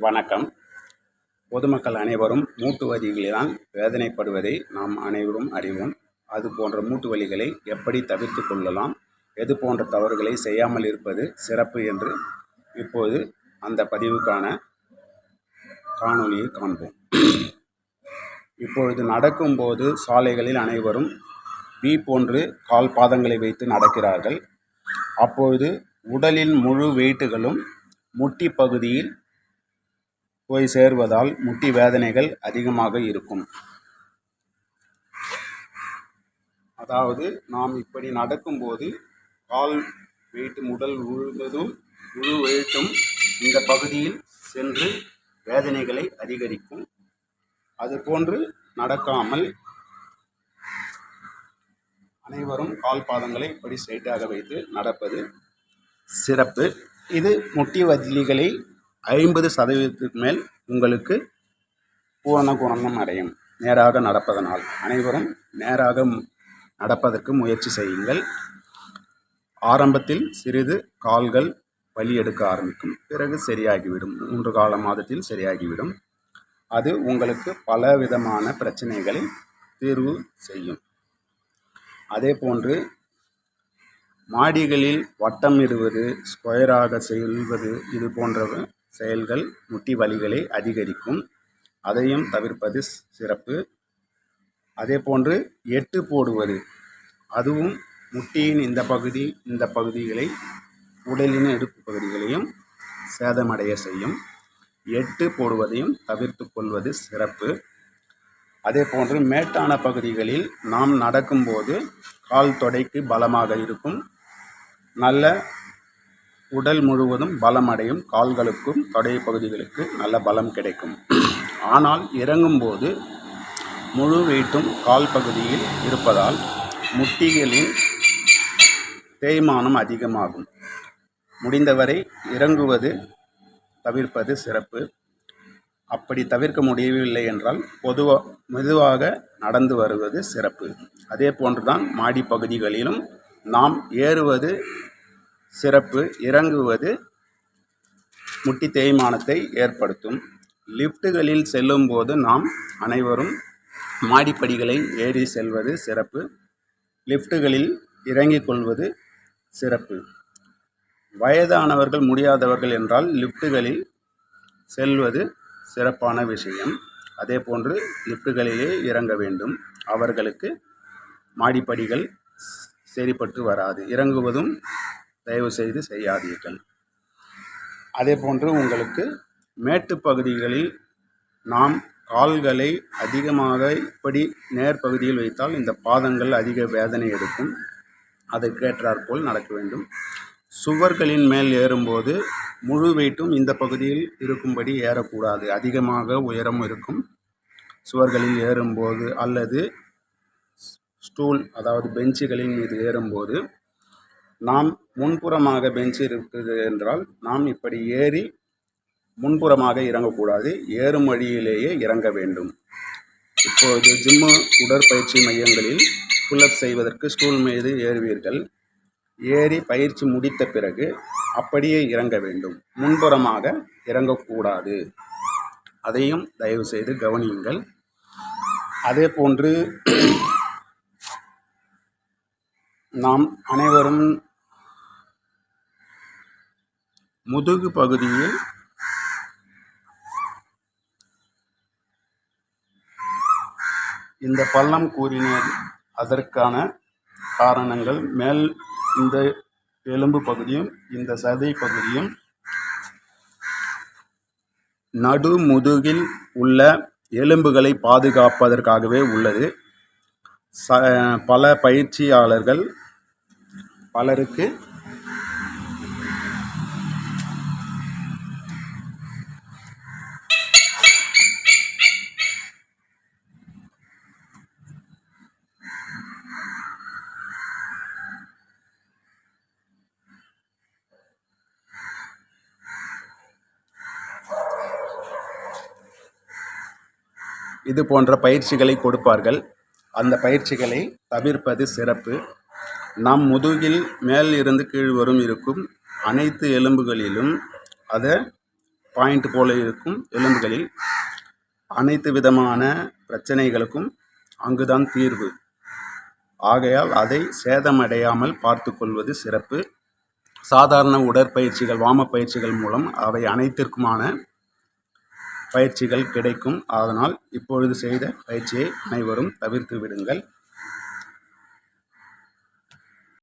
வணக்கம். பொதுமக்கள் அனைவரும் மூட்டு வலிகளினால் வேதனைப்படுவதை நாம் அனைவரும் அறிவோம். அது போன்ற மூட்டு வலிகளை எப்படி தவிர்த்து கொள்ளலாம்? எது போன்ற தவறுகளை செய்யாமல் இருப்பது சிறப்பு என்று இப்போது அந்த பதிவுக்கான காணொலியை காண்போம். இப்பொழுது நடக்கும்போது சாலைகளில் அனைவரும் பி போன்று கால் பாதங்களை வைத்து நடக்கிறார்கள். அப்பொழுது உடலின் முழு வெயிட்டுகளும் முட்டி பகுதியில் போய் சேர்வதால் முட்டி வேதனைகள் அதிகமாக இருக்கும். அதாவது நாம் இப்படி நடக்கும்போது கால் வெயிட் உடல் முழுவதும் முழு வெயிட்டும் இந்த பகுதியில் சென்று வேதனைகளை அதிகரிக்கும். அதுபோன்று நடக்காமல் அனைவரும் கால் பாதங்களை இப்படி ஸ்ட்ரைட்டாக வைத்து நடப்பது சிறப்பு. இது முட்டி வதிலிகளை ஐம்பது சதவீதத்துக்கு மேல் உங்களுக்கு பூரண குணமும் அடையும். நேராக நடப்பதனால். அனைவரும் நேராக நடப்பதற்கு முயற்சி செய்யுங்கள். ஆரம்பத்தில் சிறிது கால்கள் வலி எடுக்க ஆரம்பிக்கும். பிறகு சரியாகிவிடும். மூன்று கால மாதத்தில் சரியாகிவிடும். அது உங்களுக்கு பல விதமான பிரச்சனைகளை தீர்வு செய்யும். அதே போன்று மாடிகளில் வட்டம் இடுவது ஸ்கொயராக செல்வது இது போன்ற செயல்கள் முட்டி வலிகளை அதிகரிக்கும். அதையும் தவிர்ப்பது சிறப்பு. அதே போன்று எட்டு போடுவது. அதுவும் முட்டியின் இந்த பகுதி இந்த பகுதிகளை உடலின் இடுப்பு பகுதிகளையும் சேதமடைய செய்யும். எட்டு போடுவதையும் தவிர்த்து கொள்வது சிறப்பு. அதே போன்று மேட்டான பகுதிகளில் நாம் நடக்கும்போது கால் தொடைக்கு பலமாக இருக்கும். நல்ல உடல் முழுவதும் பலம் அடையும் கால்களுக்கும் தொடை பகுதிகளுக்கு நல்ல பலம் கிடைக்கும். ஆனால் இறங்கும்போது முழு வெயிட்டும் கால் பகுதியில் இருப்பதால் முட்டிகளின் தேய்மானம் அதிகமாகும். முடிந்தவரை இறங்குவது தவிர்ப்பது சிறப்பு. அப்படி தவிர்க்க முடியவில்லை என்றால் பொதுவாக மெதுவாக நடந்து வருவது சிறப்பு. அதே போன்றுதான் மாடி பகுதிகளிலும் நாம் ஏறுவது சிறப்பு இறங்குவது முட்டி தேய்மானத்தை ஏற்படுத்தும். லிஃப்ட்டுகளில் செல்லும்போது நாம் அனைவரும் மாடிப்படிகளை ஏறி செல்வது சிறப்பு. லிஃப்ட்டுகளில் இறங்கிக் கொள்வது சிறப்பு. வயதானவர்கள் முடியாதவர்கள் என்றால் லிஃப்ட்டுகளில் செல்வது சிறப்பான விஷயம். அதே போன்று லிஃப்ட்டுகளிலே இறங்க வேண்டும். அவர்களுக்கு மாடிப்படிகள் சரிப்பட்டு வராது. இறங்குவதும் தயவு செய்து செய்யாதீர்கள். அதே போன்று உங்களுக்கு மேட்டு பகுதிகளில் நாம் கால்களை அதிகமாக இப்படி நேர் பகுதியில் வைத்தால் இந்த பாதங்கள் அதிக வேதனை எடுக்கும். அதற்கேற்றாற்போல் நடக்க வேண்டும். சுவர்களின் மேல் ஏறும்போது முழு வெயிட்டும் இந்த பகுதியில் இருக்கும்படி ஏறக்கூடாது. அதிகமாக உயரம் இருக்கும். சுவர்களில் ஏறும்போது அல்லது ஸ்டூல் அதாவது பெஞ்சுகளின் மீது ஏறும்போது நாம் முன்புறமாக பெஞ்ச் இருக்குது என்றால் நாம் இப்படி ஏறி முன்புறமாக இறங்கக்கூடாது. ஏறும் வழியிலேயே இறங்க வேண்டும். இப்போது ஜிம்மு உடற்பயிற்சி மையங்களில் புல்லப் செய்வதற்கு ஸ்டூல் மீது ஏறுவீர்கள். ஏறி பயிற்சி முடித்த பிறகு அப்படியே இறங்க வேண்டும். முன்புறமாக இறங்கக்கூடாது. அதையும் தயவு செய்து கவனியுங்கள். அதே போன்று நாம் அனைவரும் முதுகு பகுதியில் இந்த பள்ளம் கூறினேன் அதற்கான காரணங்கள் மேல் இந்த எலும்பு பகுதியும் இந்த சதை பகுதியும் நடு முதுகில் உள்ள எலும்புகளை பாதுகாப்பதற்காகவே உள்ளது. ச பல பயிற்சியாளர்கள் பலருக்கு இது போன்ற பயிற்சிகளை கொடுப்பார்கள். அந்த பயிற்சிகளை தவிர்ப்பது சிறப்பு. நம் முதுகில் மேல் இருந்து கீழ் வரும் இருக்கும் அனைத்து எலும்புகளிலும் அதை பாயிண்ட் போல இருக்கும் எலும்புகளில் அனைத்து விதமான பிரச்சனைகளுக்கும் அங்குதான் தீர்வு. ஆகையால் அதை சேதமடையாமல் பார்த்து கொள்வது சிறப்பு. சாதாரண உடற்பயிற்சிகள் வாம பயிற்சிகள் மூலம் அவை அனைத்திற்குமான பயிற்சிகள் கிடைக்கும். அதனால் இப்பொழுது செய்த பயிற்சியை அனைவரும் தவிர்த்து விடுங்கள்.